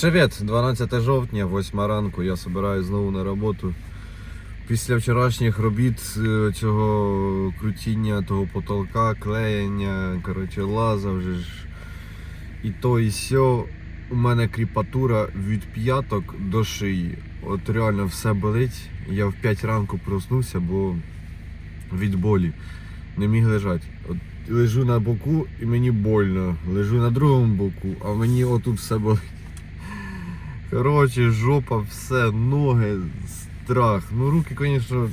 Привіт, 12 жовтня, 8 ранку. Я збираюсь знову на роботу. Після вчорашніх робіт е, цього крутіння того потолка, клеєння, коротше, лаза вже ж і то, і сьо. У мене кріпатура від п'яток до шиї. От реально все болить. Я в 5 ранку проснувся, бо від болі не міг лежати. От лежу на боку і мені больно. Лежу на другому боку, а мені отут все болить. Коротше, жопа, все, ноги, страх. Ну, руки, звісно,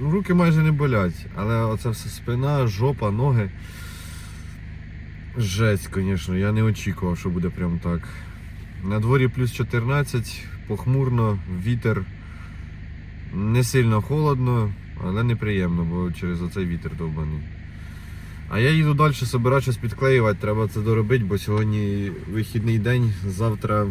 ну, руки майже не болять, але оце все спина, жопа, ноги. Жесть, звісно, я не очікував, що буде прям так. На дворі плюс 14, похмурно, вітер. Не сильно холодно, але неприємно, бо через оцей вітер довбаний. А я їду далі собирати щось підклеювати, треба це доробити, бо сьогодні вихідний день, завтра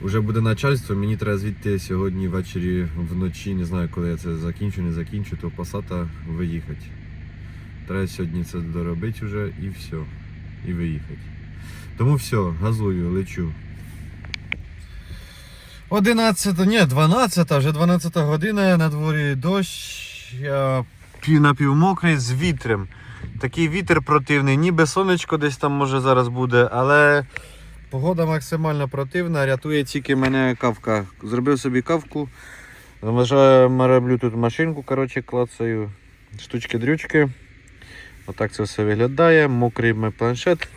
вже буде начальство, мені треба звідти сьогодні ввечері вночі, не знаю, коли я це закінчу, не закінчу, то пасата виїхати. Треба сьогодні це доробити вже і все. І виїхати. Тому все, газую, лечу. 11, ні, 12, вже 12 година, на дворі дощ. Я напівмокрий з вітрем. Такий вітер противний, ніби сонечко десь там може зараз буде, але погода максимально противна, рятує тільки мене кавка. Зробив собі кавку. Роблю тут машинку, коротше, клацаю. Штучки-дрючки. Отак це все виглядає. Мокрий мій планшет.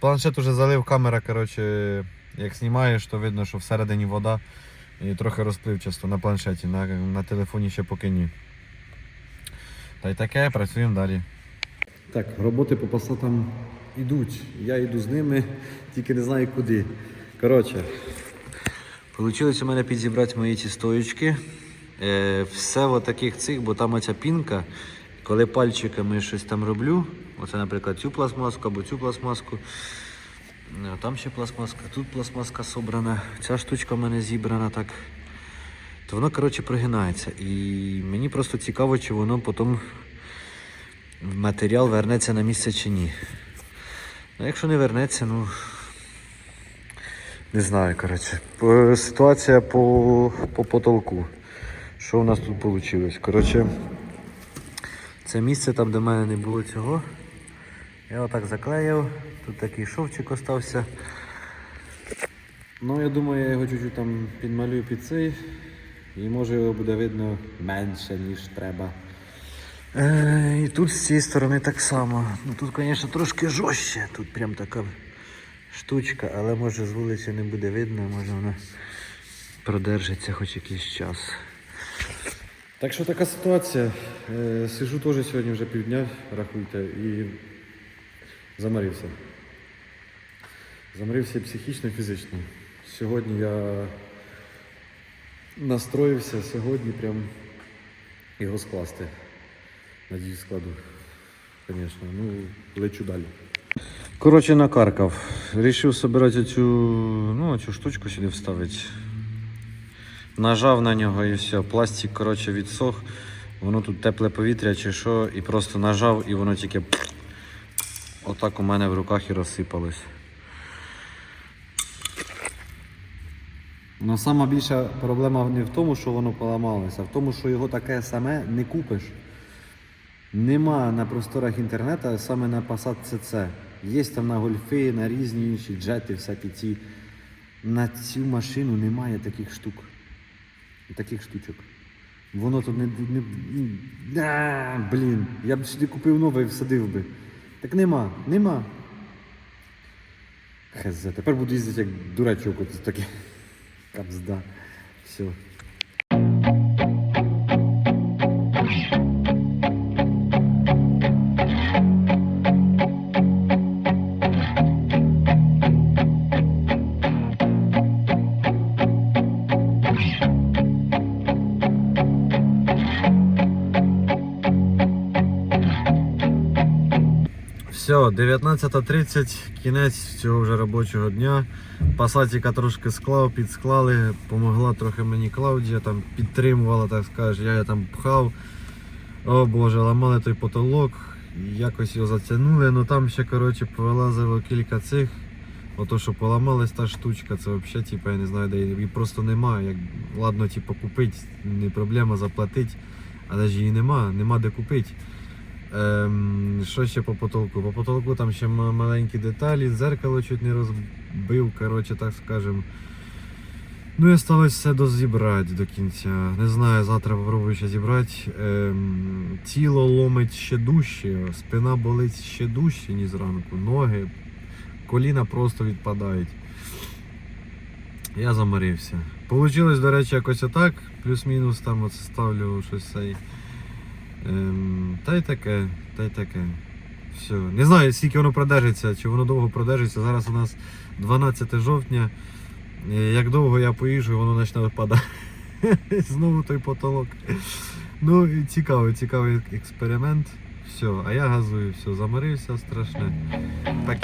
Планшет уже залив камера, коротше, як знімаєш, то видно, що всередині вода і трохи розпливчасто на планшеті, на, на телефоні ще поки ні. Та й таке, працюємо далі. Так, роботи по пасатам йдуть. Я йду з ними, тільки не знаю куди. Коротше, Получилось у мене підзібрати мої ці стоїчки. Е, все в таких цих, бо там оця пінка. Коли пальчиками щось там роблю, оце, наприклад, цю пластмаску або цю пластмаску. е, Там ще пластмаска, тут пластмаска собрана, ця штучка в мене зібрана так. То воно, коротше, прогинається. І мені просто цікаво, чи воно потім матеріал вернеться на місце чи ні. Ну, якщо не вернеться, ну. Не знаю, коротше. Ситуація по, по потолку. Що у нас тут вийшло? Коротше, це місце там, де в мене не було цього. Я отак заклеїв. Тут такий шовчик остався. Ну, я думаю, я його чуть-чуть там підмалюю під цей. І може його буде видно менше, ніж треба. Е, і тут з цієї сторони так само. Ну тут, звісно, трошки жорстче. Тут прям така штучка, але може з вулиці не буде видно, може вона продержиться хоч якийсь час. Так що така ситуація. Е, сижу теж сьогодні вже півдня, рахуйте, і. Заморився і психічно, і фізично. Сьогодні я настроївся сьогодні прям його скласти. Надіюсь, складу. Звісно, ну лечу далі. Коротше, накаркав. Рішив збирати цю, ну, цю штучку сюди вставити. Нажав на нього і все. Пластик, коротше, відсох. Воно тут тепле повітря чи що, і просто нажав, і воно тільки отак у мене в руках і розсипалось. Сама проблема не в тому, що воно поламалося, а в тому, що його таке саме не купиш. Нема на просторах інтернету саме на Passat CC. Є там на гольфи, на різні інші джети, всякі ці. На цю машину немає таких штук. Таких штучок. Воно тут не. не, не а, блін, я б сюди купив нове і всадив би. Так нема, нема. Хз, тепер буду їздити як дурачок, от таке. Капзда. Все. Все, 19.30, кінець цього вже робочого дня. Пасатіка трошки склав, підсклали, помогла трохи мені Клаудія, там підтримувала, так скажеш, я її там пхав. О Боже, ламали той потолок, якось його затягнули, ну там ще коротше повилазило кілька цих Ото, що поламалась та штучка, це взагалі, типу, я не знаю, де її просто немає. Як, ладно, типу, купити, не проблема заплатити, але ж її нема, нема де купити. Ем, що ще по потолку? По потолку там ще маленькі деталі, дзеркало чуть не розбив, коротше, так скажем. Ну і осталось все дозібрати до кінця. Не знаю, завтра попробую ще зібрати. Ем, тіло ломить ще дужче, спина болить ще дужче, ніж зранку. Ноги, коліна просто відпадають. Я заморився. Получилось, до речі, якось отак. Плюс-мінус там от ставлю щось цей. Ем, та й таке, та й таке. Все. Не знаю, скільки воно продержиться, чи воно довго продержиться. Зараз у нас 12 жовтня. Е, Як довго я поїжджу, воно почне випадати. Знову той потолок. Ну, цікавий, цікавий експеримент. Все, а я газую, все, заморився страшне. Так.